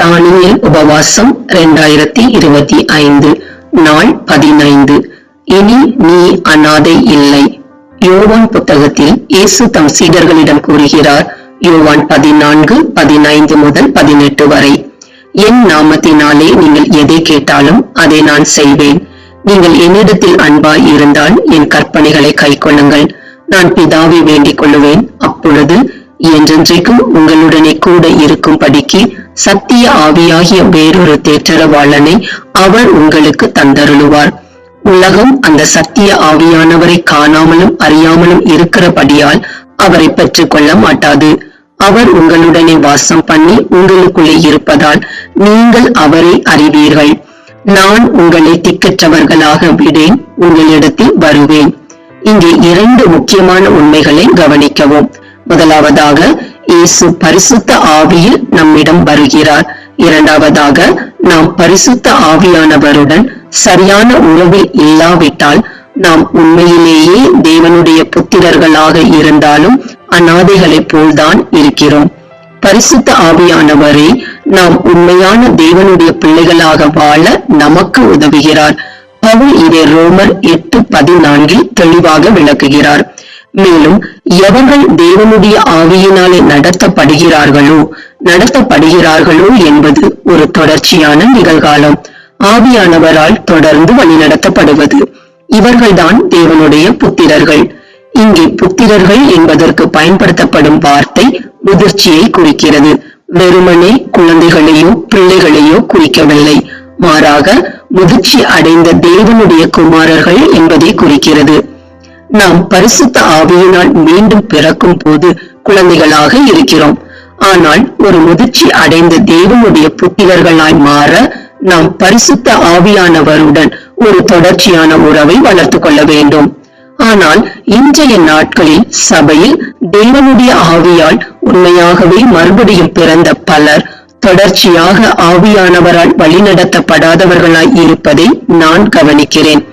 Daniel உபவாசம் இரண்டாயிரத்தி இருபத்தி ஐந்து நாள் பதினைந்து. இனி நீ அனாதை இல்லை. யோவான் புத்தகத்தில் இயேசு தம் சீடர்களிடம் கூறுகிறார் யோவான் பதினான்கு பதினைந்து முதல் பதினெட்டு வரை. என் நாமத்தினாலே நீங்கள் எதை கேட்டாலும் அதை நான் செய்வேன். நீங்கள் என்னிடத்தில் அன்பாய் இருந்தால் என் கற்பனைகளை கை கொள்ளுங்கள். நான் பிதாவை வேண்டிக் கொள்ளுவேன். அப்பொழுது என்றென்றைக்கும் உங்களுடனே கூட இருக்கும்படிக்கு சத்திய ஆவியாகிய வேறொரு தேற்றரவாளனை அவர் உங்களுக்கு தந்தருளுவார். உலகம் அந்த சத்திய ஆவியானவரை காணாமலும் அறியாமலும் இருக்கிறபடியால் அவரை பெற்றுக் கொள்ள மாட்டாது. அவர் உங்களுடனே வாசம் பண்ணி உங்களுக்குள்ளே இருப்பதால் நீங்கள் அவரை அறிவீர்கள். நான் உங்களை திக்கற்றவர்களாக விடேன் உங்களிடத்தில் வருவேன். இங்கே இரண்டு முக்கியமான உண்மைகளை கவனிக்கவும். முதலாவதாக இயேசு பரிசுத்த ஆவியில் நம்மிடம் வருகிறார். இரண்டாவதாக நாம் பரிசுத்த ஆவியானவருடன் சரியான உறவில் இல்லாவிட்டால் நாம் உண்மையிலேயே தேவனுடைய புத்திரர்களாக இருந்தாலும் அநாதைகளைப் போல்தான் இருக்கிறோம். பரிசுத்த ஆவியானவரே நாம் உண்மையான தேவனுடைய பிள்ளைகளாக வாழ நமக்கு உதவுகிறார். பவுல் இதை ரோமர் எட்டு பதினான்கில் தெளிவாக விளக்குகிறார். மேலும் எவர்கள் தேவனுடைய ஆவியினாலே நடத்தப்படுகிறார்களோ நடத்தப்படுகிறார்களோ என்பது ஒரு தொடர்ச்சியான நிகழ்காலம். ஆவியானவரால் தொடர்ந்து வழிநடத்தப்படுவது இவர்கள்தான் தேவனுடைய புத்திரர்கள். இங்கே புத்திரர்கள் என்பதற்கு பயன்படுத்தப்படும் வார்த்தை முதிர்ச்சியை குறிக்கிறது. வெறுமனே குழந்தைகளையோ பிள்ளைகளையோ குறிக்கவில்லை. மாறாக முதிர்ச்சி அடைந்த தேவனுடைய குமாரர்கள் என்பதை குறிக்கிறது. நாம் பரிசுத்த ஆவியினால் மீண்டும் பிறக்கும் போது குழந்தைகளாக இருக்கிறோம். ஆனால் ஒரு முதிர்ச்சி அடைந்த தேவனுடைய புத்திரர்களாய் மாற நாம் பரிசுத்த ஆவியானவருடன் ஒரு தொடர்ச்சியான உறவை வளர்த்து கொள்ள வேண்டும். ஆனால் இன்றைய நாட்களில் சபையில் தேவனுடைய ஆவியால் உண்மையாகவே மறுபடியும் பிறந்த பலர் தொடர்ச்சியாக ஆவியானவரால் வழிநடத்தப்படாதவர்களாய் இருப்பதை நான் கவனிக்கிறேன்.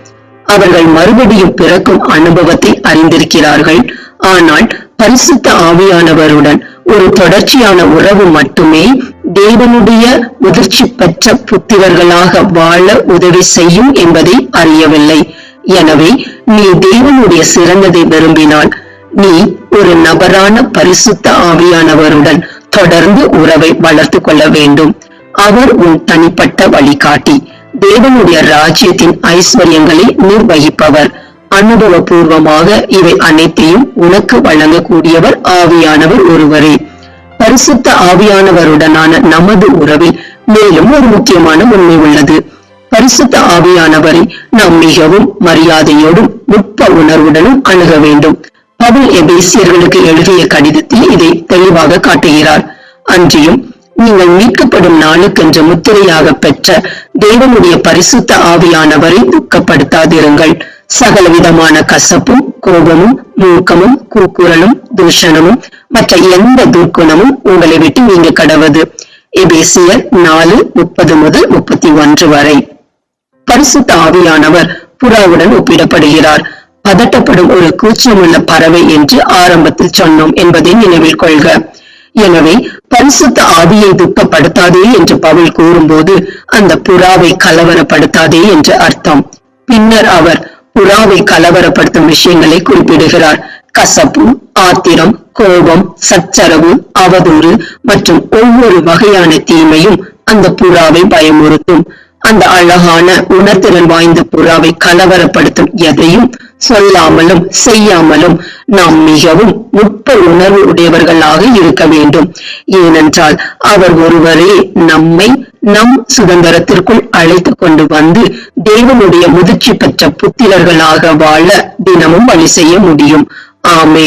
அவர்கள் மறுபடியும் பிறக்கும் அனுபவத்தை அறிந்திருக்கிறார்கள். ஆனால் பரிசுத்த ஆவியானவருடன் ஒரு தொடர்ச்சியான உறவு மட்டுமே தேவனுடைய முதிர்ச்சி பெற்ற புத்திரர்களாக வாழ உதவி செய்யும் என்பதை அறியவில்லை. எனவே நீ தேவனுடைய சிறந்ததை விரும்பினால் நீ ஒரு நபரான பரிசுத்த ஆவியானவருடன் தொடர்ந்து உறவை வளர்த்து கொள்ள வேண்டும். அவர் உன் தனிப்பட்ட வழிகாட்டி. தேவனுடைய ராஜ்யத்தின் ஐஸ்வர்யங்களை நிர்வகிப்பவர். அனுபவபூர்வமாக இவை அனைத்தையும் உனக்கு வழங்கக்கூடியவர் ஆவியானவர் ஒருவரே. பரிசுத்த ஆவியானவருடனான நமது உறவில் மேலும் ஒரு முக்கியமான உண்மை உள்ளது. பரிசுத்த ஆவியானவரை நாம் மிகவும் மரியாதையோடும் நுட்ப உணர்வுடனும் அணுக வேண்டும். பவுல் எபேசியர்களுக்கு எழுதிய கடிதத்தில் இதை தெளிவாக காட்டுகிறார். அன்றியும் நீங்கள் மீட்கப்படும் நாளுக்கென்று முத்திரையாக பெற்ற தேவனுடைய பரிசுத்த ஆவியானவரை துக்கப்படுத்தாதிருங்கள். சகலவிதமான கசப்பும் கோபமும் மூர்க்கமும் கூக்குரலும் தூஷணமும் மற்ற எந்த துர்க்குணமும் உங்களை விட்டு நீங்க கடவது. எபேசியர் நாலு முப்பது முதல் முப்பத்தி ஒன்று வரை. பரிசுத்த ஆவியானவர் புறாவுடன் ஒப்பிடப்படுகிறார். பதட்டப்படும் ஒரு கூச்சமுள்ள பறவை என்று ஆரம்பத்தில் சொன்னோம் என்பதை நினைவில் கொள்க. எனவே பரிசுத்த ஆவியை துக்கப்படுத்தாதே என்று பவுல் கூறும்போது அந்த புறாவை கலவரப்படுத்தாதே என்று அர்த்தம். பின்னர் அவர் புறாவை கலவரப்படுத்தும் விஷயங்களை குறிப்பிடுகிறார். கசப்பு ஆத்திரம் கோபம் சச்சரவு அவதூறு மற்றும் ஒவ்வொரு வகையான தீமையும் அந்த புறாவை பயமுறுத்தும். அந்த அழகான உணர்திறன் வாய்ந்த புறாவை கலவரப்படுத்தும் எதையும் சொல்லாமலும் செய்யாமலும் நாம் மிகவும் நுட்ப உணர்வு உடையவர்களாக இருக்க வேண்டும். ஏனென்றால் அவர் ஒருவரே நம்மை நம் சுதந்திரத்திற்குள் அழைத்து கொண்டு வந்து தேவனுடைய முதிர்ச்சி பெற்ற புத்திரர்களாக வாழ தினமும் வழி செய்ய முடியும். ஆமே